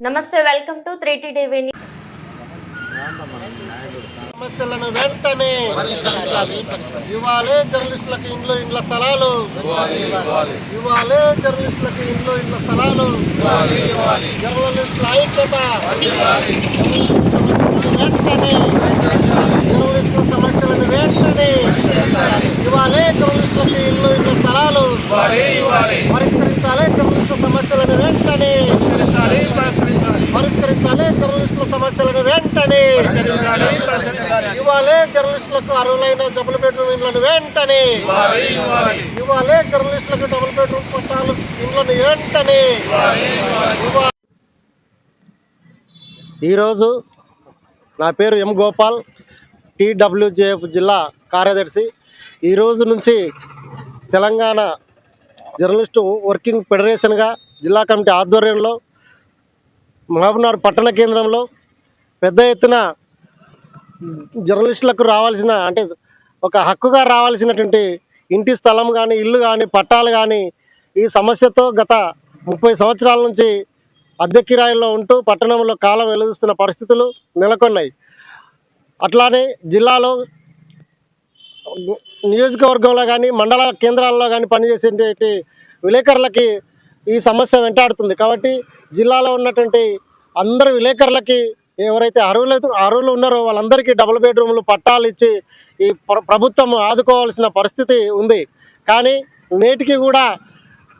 నమస్తే welcome to three TV సమస్యలను వెంటనే ఇవ్వాలి జర్నలిస్టులకు ఇండ్లు ఇండ్ల స్థలాలు. ఇవ్వాలి జర్నలిస్టులకు ఇండ్లు ఇండ్ల స్థలాలు. జర్నలిస్టుల ఐక్యత. సమస్యలను వెంటనే జర్నలిస్టుల సమస్యలను వెంటనే ఇవ్వాలి జర్నలిస్టులకు ఇండ్లు ఇండ్ల స్థలాలు పరిష్కరించాలి జర్నలిస్టుల సమస్యలను వెంటనే పరిష్కరించాలి జర్నలిస్టుల సమస్యలను వెంటనే ఇవ్వాలి జర్నలిస్టులకు అర్హులైన డబుల్ బెడ్రూమ్ ఇండ్లను వెంటనే ఇవ్వాలి. జర్నలిస్టులకు డబుల్ బెడ్రూమ్ పట్టాలు ఇండ్లను ఏంటని ఈరోజు నా పేరు ఎం గోపాల్ టీడబ్ల్యూజేఎఫ్ జిల్లా కార్యదర్శి. ఈ రోజు నుంచి తెలంగాణ జర్నలిస్టు వర్కింగ్ ఫెడరేషన్గా జిల్లా కమిటీ ఆధ్వర్యంలో మహబూబ్నగర్ పట్టణ కేంద్రంలో పెద్ద ఎత్తున జర్నలిస్టులకు రావాల్సిన అంటే ఒక హక్కుగా రావాల్సినటువంటి ఇంటి స్థలం కానీ ఇల్లు కానీ పట్టాలు కానీ ఈ సమస్యతో గత ముప్పై సంవత్సరాల నుంచి అద్దె కిరాయిల్లో ఉంటూ పట్టణంలో కాలం వెలుగుస్తున్న పరిస్థితులు నెలకొన్నాయి. అట్లానే జిల్లాలో నియోజకవర్గంలో కానీ మండల కేంద్రాల్లో కానీ పనిచేసేటువంటి విలేకరులకి ఈ సమస్య వెంటాడుతుంది. కాబట్టి జిల్లాలో ఉన్నటువంటి అందరు విలేకరులకి ఎవరైతే అర్హులు అర్హులు ఉన్నారో వాళ్ళందరికీ డబుల్ బెడ్రూమ్లు పట్టాలు ఇచ్చి ఈ ప్రభుత్వం ఆదుకోవాల్సిన పరిస్థితి ఉంది. కానీ నేటికి కూడా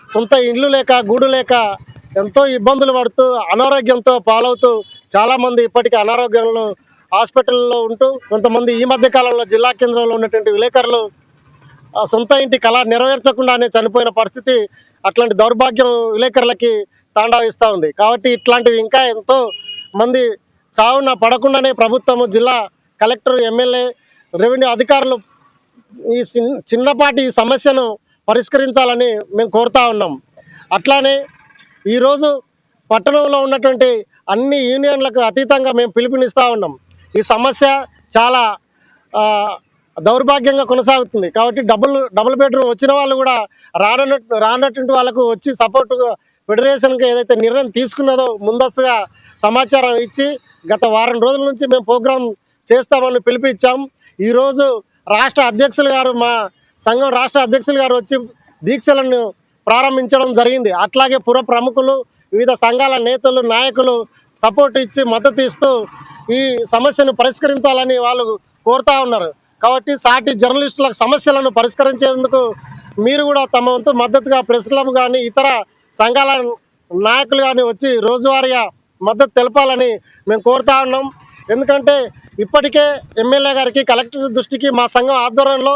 సొంత ఇండ్లు లేక గూడు లేక ఎంతో ఇబ్బందులు పడుతూ అనారోగ్యంతో పాలవుతూ చాలామంది ఇప్పటికీ అనారోగ్యంలో హాస్పిటల్లో ఉంటూ కొంతమంది ఈ మధ్య కాలంలో జిల్లా కేంద్రంలో ఉన్నటువంటి విలేకరులు సొంత ఇంటి కళ నెరవేర్చకుండానే చనిపోయిన పరిస్థితి అట్లాంటి దౌర్భాగ్యం విలేకరులకి తాండవిస్తూ ఉంది. కాబట్టి ఇట్లాంటివి ఇంకా ఎంతో మంది చావున పడకుండానే ప్రభుత్వము జిల్లా కలెక్టర్ ఎమ్మెల్యే రెవెన్యూ అధికారులు ఈ చిన్నపాటి ఈ సమస్యను పరిష్కరించాలని మేము కోరుతా ఉన్నాం. అట్లానే ఈరోజు పట్టణంలో ఉన్నటువంటి అన్ని యూనియన్లకు అతీతంగా మేము పిలుపునిస్తూ ఉన్నాం. ఈ సమస్య చాలా దౌర్భాగ్యంగా కొనసాగుతుంది. కాబట్టి డబుల్ డబుల్ బెడ్రూమ్ వచ్చిన వాళ్ళు కూడా రానట్టు రానటువంటి వాళ్ళకు వచ్చి సపోర్టుగా ఫెడరేషన్కి ఏదైతే నిర్ణయం తీసుకున్నదో ముందస్తుగా సమాచారం ఇచ్చి గత వారం రోజుల నుంచి మేము ప్రోగ్రాం చేస్తామని పిలిపించాం. ఈరోజు రాష్ట్ర అధ్యక్షులు గారు మా సంఘం రాష్ట్ర అధ్యక్షులు గారు వచ్చి దీక్షలను ప్రారంభించడం జరిగింది. అట్లాగే పుర ప్రముఖులు వివిధ సంఘాల నేతలు నాయకులు సపోర్ట్ ఇచ్చి మద్దతు ఇస్తూ ఈ సమస్యను పరిష్కరించాలని వాళ్ళు కోరుతా ఉన్నారు. కాబట్టి సాటి జర్నలిస్టుల సమస్యలను పరిష్కరించేందుకు మీరు కూడా తమ వంతు మద్దతుగా ప్రెస్ క్లబ్ కానీ ఇతర సంఘాల నాయకులు కానీ వచ్చి రోజువారీగా మద్దతు తెలపాలని మేము కోరుతా ఉన్నాం. ఎందుకంటే ఇప్పటికే ఎమ్మెల్యే గారికి కలెక్టర్ దృష్టికి మా సంఘం ఆధ్వర్యంలో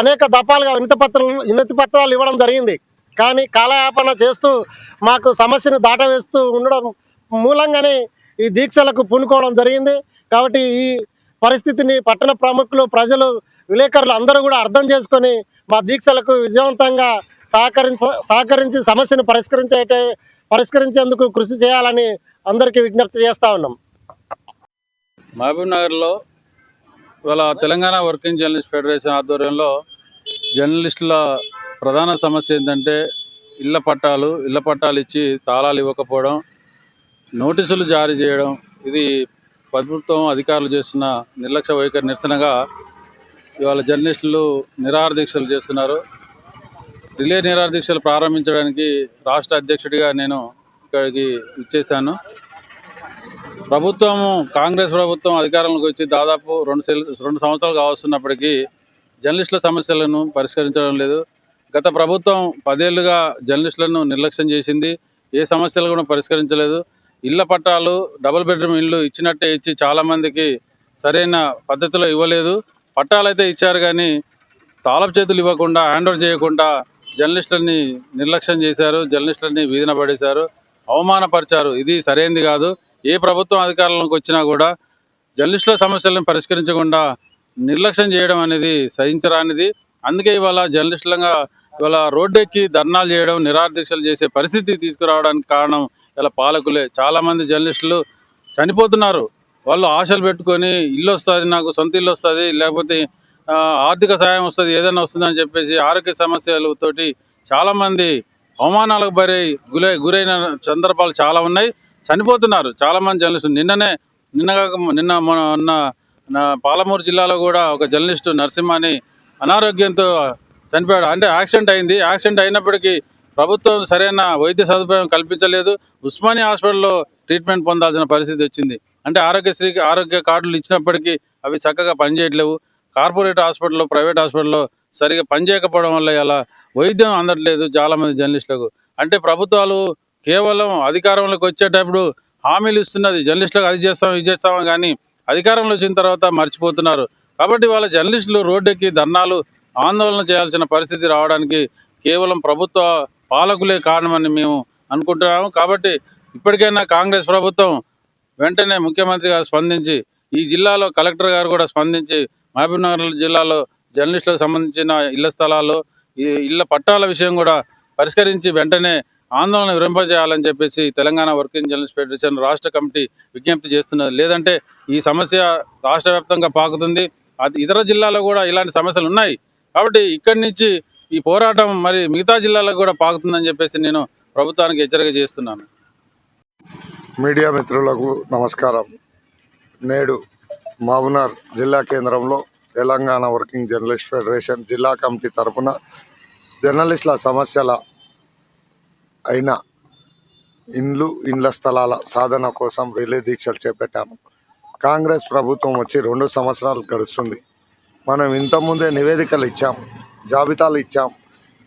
అనేక దఫాలుగా వినతి పత్రాలు వినతి పత్రాలు ఇవ్వడం జరిగింది. కానీ కాలయాపన చేస్తూ మాకు సమస్యను దాటవేస్తూ ఉండడం మూలంగానే ఈ దీక్షలకు పూనుకోవడం జరిగింది. కాబట్టి ఈ పరిస్థితిని పట్టణ ప్రముఖులు ప్రజలు విలేకరులు అందరూ కూడా అర్థం చేసుకొని మా దీక్షలకు విజయవంతంగా సహకరించ సహకరించి సమస్యను పరిష్కరించే పరిష్కరించేందుకు కృషి చేయాలని అందరికీ విజ్ఞప్తి చేస్తా ఉన్నాం. మహబూబ్ నగర్లో ఇవాళ తెలంగాణ వర్కింగ్ జర్నలిస్ట్ ఫెడరేషన్ ఆధ్వర్యంలో జర్నలిస్టుల ప్రధాన సమస్య ఏంటంటే ఇళ్ళ పట్టాలు ఇళ్ళ పట్టాలు ఇచ్చి తాళాలు ఇవ్వకపోవడం నోటీసులు జారీ చేయడం. ఇది ప్రభుత్వం అధికారులు చేస్తున్న నిర్లక్ష్య వైఖరి నిరసనగా ఇవాళ జర్నలిస్టులు నిరాహార దీక్షలు చేస్తున్నారు. రిలే నిరాహార దీక్షలు ప్రారంభించడానికి రాష్ట్ర అధ్యక్షుడిగా నేను ఇక్కడికి ఇచ్చేశాను ప్రభుత్వం కాంగ్రెస్ ప్రభుత్వం అధికారంలోకి వచ్చి దాదాపు రెండు సెల్- రెండు సంవత్సరాలు కావస్తున్నప్పటికీ జర్నలిస్టుల సమస్యలను పరిష్కరించడం లేదు. గత ప్రభుత్వం పదేళ్ళుగా జర్నలిస్టులను నిర్లక్ష్యం చేసింది. ఏ సమస్యలు కూడా పరిష్కరించలేదు. ఇళ్ళ పట్టాలు డబుల్ బెడ్రూమ్ ఇల్లు ఇచ్చినట్టే ఇచ్చి చాలామందికి సరైన పద్ధతిలో ఇవ్వలేదు. పట్టాలు అయితే ఇచ్చారు కానీ తాళపు చేతులు ఇవ్వకుండా హ్యాండ్ చేయకుండా జర్నలిస్టులని నిర్లక్ష్యం చేశారు. జర్నలిస్టులని వీధిన పడేశారు. అవమానపరిచారు. ఇది సరైనది కాదు. ఏ ప్రభుత్వం అధికారంలోకి వచ్చినా కూడా జర్నలిస్టుల సమస్యలను పరిష్కరించకుండా నిర్లక్ష్యం చేయడం అనేది సహించరానిది. అందుకే ఇవాళ జర్నలిస్టులంగా ఇవాళ రోడ్డెక్కి ధర్నాలు చేయడం నిరాదీక్షలు చేసే పరిస్థితి తీసుకురావడానికి కారణం ఇలా పాలకులే. చాలామంది జర్నలిస్టులు చనిపోతున్నారు. వాళ్ళు ఆశలు పెట్టుకొని ఇల్లు వస్తుంది నాకు సొంత ఇల్లు వస్తుంది లేకపోతే ఆర్థిక సాయం వస్తుంది ఏదైనా వస్తుంది అని చెప్పేసి ఆరోగ్య సమస్యలతోటి చాలామంది అవమానాలకు బరై గురై గురైన సందర్భాలు చాలా ఉన్నాయి. చనిపోతున్నారు చాలా మంది జర్నలిస్టులు. నిన్ననే నిన్న కాక నిన్న మన ఉన్న నా పాలమూరు జిల్లాలో కూడా ఒక జర్నలిస్టు నరసింహ అని అనారోగ్యంతో చనిపోయాడు. అంటే యాక్సిడెంట్ అయింది. యాక్సిడెంట్ అయినప్పటికీ ప్రభుత్వం సరైన వైద్య సదుపాయం కల్పించలేదు. ఉస్మానియా హాస్పిటల్లో ట్రీట్మెంట్ పొందాల్సిన పరిస్థితి వచ్చింది. అంటే ఆరోగ్యశ్రీకి ఆరోగ్య కార్డులు ఇచ్చినప్పటికీ అవి చక్కగా పనిచేయట్లేవు. కార్పొరేట్ హాస్పిటల్లో ప్రైవేట్ హాస్పిటల్లో సరిగా పనిచేయకపోవడం వల్ల ఇలా వైద్యం అందట్లేదు చాలా మంది జర్నలిస్టులకు. అంటే ప్రభుత్వాలు కేవలం అధికారంలోకి వచ్చేటప్పుడు హామీలు ఇస్తున్నది జర్నలిస్టులకు అది చేస్తాం ఇది చేస్తాం కానీ అధికారంలో వచ్చిన తర్వాత మర్చిపోతున్నారు. కాబట్టి వాళ్ళ జర్నలిస్టులు రోడ్డెక్కి ధర్నాలు ఆందోళన చేయాల్సిన పరిస్థితి రావడానికి కేవలం ప్రభుత్వ పాలకులే కారణమని మేము అనుకుంటున్నాము. కాబట్టి ఇప్పటికైనా కాంగ్రెస్ ప్రభుత్వం వెంటనే ముఖ్యమంత్రి గారు స్పందించి ఈ జిల్లాలో కలెక్టర్ గారు కూడా స్పందించి మహబూబ్నగర్ జిల్లాలో జర్నలిస్టులకు సంబంధించిన ఇళ్ళ స్థలాలు ఈ ఇళ్ళ పట్టాల విషయం కూడా పరిష్కరించి వెంటనే ఆందోళన విరింపజేయాలని చెప్పేసి తెలంగాణ వర్కింగ్ జర్నలిస్ట్ ఫెడరేషన్ రాష్ట్ర కమిటీ విజ్ఞప్తి చేస్తున్నది. లేదంటే ఈ సమస్య రాష్ట్ర వ్యాప్తంగా పాకుతుంది. అది ఇతర జిల్లాలో కూడా ఇలాంటి సమస్యలు ఉన్నాయి. కాబట్టి ఇక్కడి నుంచి ఈ పోరాటం మరి మిగతా జిల్లాలకు కూడా పాకుతుందని చెప్పేసి నేను ప్రభుత్వానికి హెచ్చరిక చేస్తున్నాను. మీడియా మిత్రులకు నమస్కారం. నేడు మహబూనార్ జిల్లా కేంద్రంలో తెలంగాణ వర్కింగ్ జర్నలిస్ట్ ఫెడరేషన్ జిల్లా కమిటీ తరపున జర్నలిస్టుల సమస్యల అయిన ఇండ్లు ఇండ్ల స్థలాల సాధన కోసం రిలే దీక్షలు చేపట్టాము. కాంగ్రెస్ ప్రభుత్వం వచ్చి రెండు సంవత్సరాలు గడుస్తుంది. మనం ఇంతకుముందే నివేదికలు ఇచ్చాం జాబితాలు ఇచ్చాం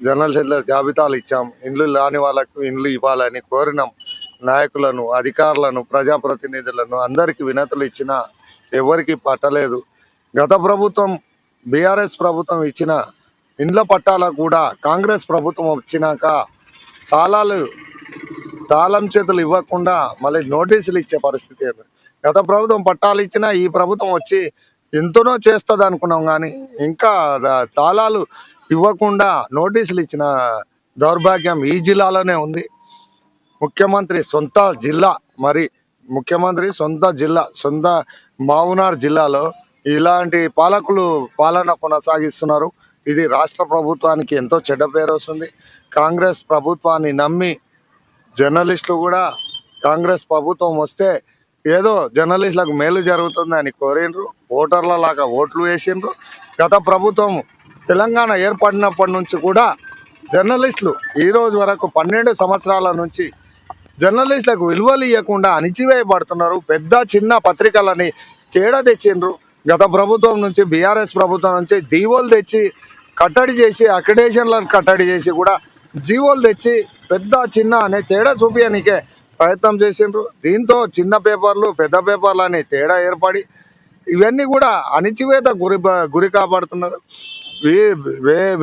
జర్నలిస్టుల జాబితాలు ఇచ్చాం ఇండ్లు రాని వాళ్ళకు ఇండ్లు ఇవ్వాలని కోరినాం. నాయకులను అధికారులను ప్రజాప్రతినిధులను అందరికీ వినతులు ఇచ్చినా ఎవరికి పట్టలేదు. గత ప్రభుత్వం బీఆర్ఎస్ ప్రభుత్వం ఇచ్చిన ఇండ్ల పట్టాలకు కూడా కాంగ్రెస్ ప్రభుత్వం వచ్చినాక తాళాలు తాళం చేతులు ఇవ్వకుండా మళ్ళీ నోటీసులు ఇచ్చే పరిస్థితి గత ప్రభుత్వం పట్టాలు ఇచ్చినా ఈ ప్రభుత్వం వచ్చి ఎంతనో చేస్తుంది అనుకున్నాం కానీ ఇంకా తాళాలు ఇవ్వకుండా నోటీసులు ఇచ్చిన దౌర్భాగ్యం ఈ జిల్లాలోనే ఉంది. ముఖ్యమంత్రి సొంత జిల్లా మరి ముఖ్యమంత్రి సొంత జిల్లా సొంత మావునార్ జిల్లాలో ఇలాంటి పాలకులు పాలన కొనసాగిస్తున్నారు. ఇది రాష్ట్ర ప్రభుత్వానికి ఎంతో చెడ్డ పేరు వస్తుంది. కాంగ్రెస్ ప్రభుత్వాన్ని నమ్మి జర్నలిస్టులు కూడా కాంగ్రెస్ ప్రభుత్వం వస్తే ఏదో జర్నలిస్టులకు మేలు జరుగుతుందని కోరిండ్రు. ఓటర్ల లాగా ఓట్లు వేసిండ్రు. గత ప్రభుత్వం తెలంగాణ ఏర్పడినప్పటి నుంచి కూడా జర్నలిస్టులు ఈరోజు వరకు పన్నెండు సంవత్సరాల నుంచి జర్నలిస్టులకు విలువలు ఇవ్వకుండా అణిచివేయబడుతున్నారు. పెద్ద చిన్న పత్రికలని తేడా తెచ్చిండ్రు. గత ప్రభుత్వం నుంచి బీఆర్ఎస్ ప్రభుత్వం నుంచి దీవోలు తెచ్చి కట్టడి చేసి అక్రిడేషన్లను కట్టడి చేసి కూడా జీవోలు తెచ్చి పెద్ద చిన్న అనే తేడా చూపించడానికే ప్రయత్నం చేసిండ్రు. దీంతో చిన్న పేపర్లు పెద్ద పేపర్లు అనే తేడా ఏర్పడి ఇవన్నీ కూడా అణిచివేత గురి గురి కాపాడుతున్నారు.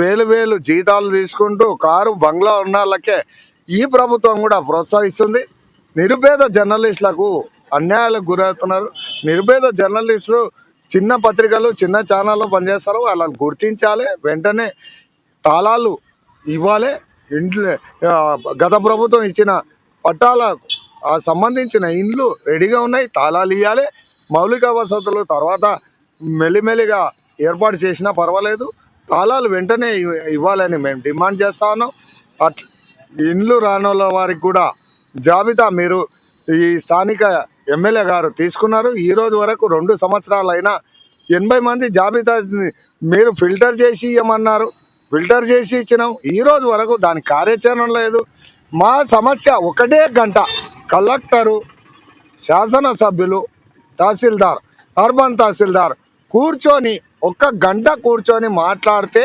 వేలు వేలు జీతాలు తీసుకుంటూ కారు బంగ్లా ఉన్న వాళ్ళకే ఈ ప్రభుత్వం కూడా ప్రోత్సహిస్తుంది. నిరుపేద జర్నలిస్టులకు అన్యాయాలకు గురవుతున్నారు. నిరుపేద జర్నలిస్టులు చిన్న పత్రికలు చిన్న ఛానళ్ళు పనిచేస్తారు. వాళ్ళని గుర్తించాలి. వెంటనే తాళాలు ఇవ్వాలి. ఇంట్లో గత ప్రభుత్వం ఇచ్చిన పట్టాలకు సంబంధించిన ఇండ్లు రెడీగా ఉన్నాయి తాళాలు ఇవ్వాలి మౌలిక వసతులు తర్వాత మెల్లిమెల్లిగా ఏర్పాటు చేసినా పర్వాలేదు. తాళాలు వెంటనే ఇవ్వాలని మేము డిమాండ్ చేస్తా ఉన్నాం. అట్ ఇండ్లు రానుల వారికి కూడా జాబితా మీరు ఈ స్థానిక ఎమ్మెల్యే గారు తీసుకున్నారు. ఈ రోజు వరకు రెండు సంవత్సరాలైనా ఎనభై మంది జాబితా మీరు ఫిల్టర్ చేసి ఇవ్వమన్నారు ఫిల్టర్ చేసి ఇచ్చినాం. ఈ రోజు వరకు దాని కార్యాచరణ లేదు. మా సమస్య ఒకటే గంట. కలెక్టరు శాసనసభ్యులు తహసీల్దార్ అర్బన్ తహసీల్దార్ కూర్చొని ఒక్క గంట కూర్చొని మాట్లాడితే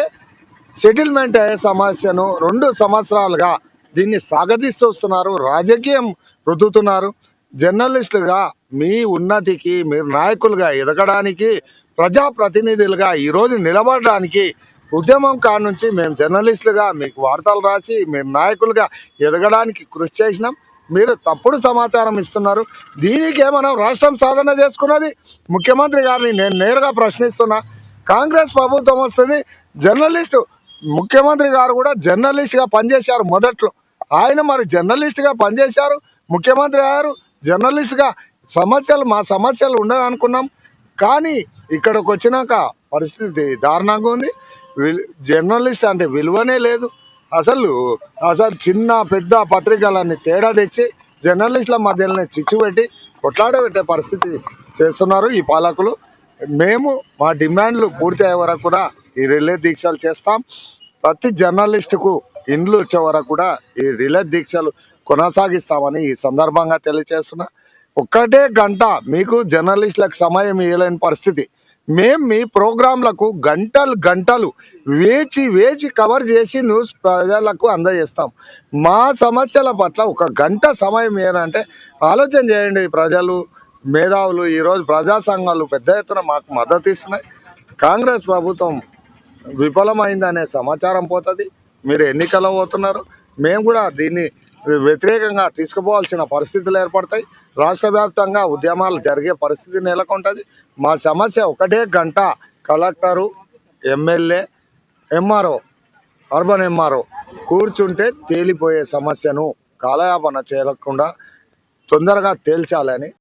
సెటిల్మెంట్ అయ్యే సమస్యను రెండు సంవత్సరాలుగా దీన్ని సాగదీస్తున్నారు రాజకీయం రుద్దుతున్నారు. జర్నలిస్టులుగా మీ ఉన్నతికి మీరు నాయకులుగా ఎదగడానికి ప్రజాప్రతినిధులుగా ఈరోజు నిలబడడానికి ఉద్యమం కాడ నుంచి మేము జర్నలిస్టులుగా మీకు వార్తలు రాసి మేము నాయకులుగా ఎదగడానికి కృషి చేసినాం. మీరు తప్పుడు సమాచారం ఇస్తున్నారు. దీనికే మనం రాష్ట్రం సాధన చేసుకున్నది? ముఖ్యమంత్రి గారిని నేను నేరుగా ప్రశ్నిస్తున్నా. కాంగ్రెస్ ప్రభుత్వం వస్తుంది. జర్నలిస్టు ముఖ్యమంత్రి గారు కూడా జర్నలిస్ట్గా పనిచేశారు మొదట్లో. ఆయన మరి జర్నలిస్ట్గా పనిచేశారు. ముఖ్యమంత్రి గారు జర్నలిస్ట్గా సమస్యలు మా సమస్యలు ఉండవు అనుకున్నాం కానీ ఇక్కడికి వచ్చినాక పరిస్థితి దారుణంగా ఉంది. జర్నలిస్ట్ అంటే విలువనే లేదు. అసలు అసలు చిన్న పెద్ద పత్రికలన్నీ తేడా తెచ్చి జర్నలిస్టుల మధ్యలోనే చిచ్చు పెట్టి కొట్లాడబెట్టే పరిస్థితి చేస్తున్నారు ఈ పాలకులు. మేము మా డిమాండ్లు పూర్తి అయ్యే వరకు కూడా ఈ రిలే దీక్షలు చేస్తాం. ప్రతి జర్నలిస్టుకు ఇండ్లు వచ్చే వరకు కూడా ఈ రిలే దీక్షలు కొనసాగిస్తామని ఈ సందర్భంగా తెలియజేస్తున్నా. ఒక్కటే గంట మీకు జర్నలిస్టులకు సమయం ఇవ్వలేని పరిస్థితి. మేము మీ ప్రోగ్రాంలకు గంటలు గంటలు వేచి వేచి కవర్ చేసి న్యూస్ ప్రజలకు అందజేస్తాం. మా సమస్యల పట్ల ఒక గంట సమయం ఏంటంటే ఆలోచన చేయండి ప్రజలు మేధావులు ఈరోజు ప్రజా సంఘాలు పెద్ద ఎత్తున మాకు మద్దతు ఇస్తున్నాయి. కాంగ్రెస్ ప్రభుత్వం విఫలమైందనే సమాచారం పోతుంది. మీరు ఎన్నికల్లో పోతున్నారు. మేము కూడా దీన్ని వ్యతిరేకంగా తీసుకుపోవాల్సిన పరిస్థితులు ఏర్పడతాయి. రాష్ట్ర వ్యాప్తంగా ఉద్యమాలు జరిగే పరిస్థితి నెలకొంటుంది. మా సమస్య ఒకటే గంట. Collector MLA MRO urban MRO కూర్చుంటే తేలిపోయే సమస్యను కాలయాపన చేయకుండా తొందరగా తేల్చాలని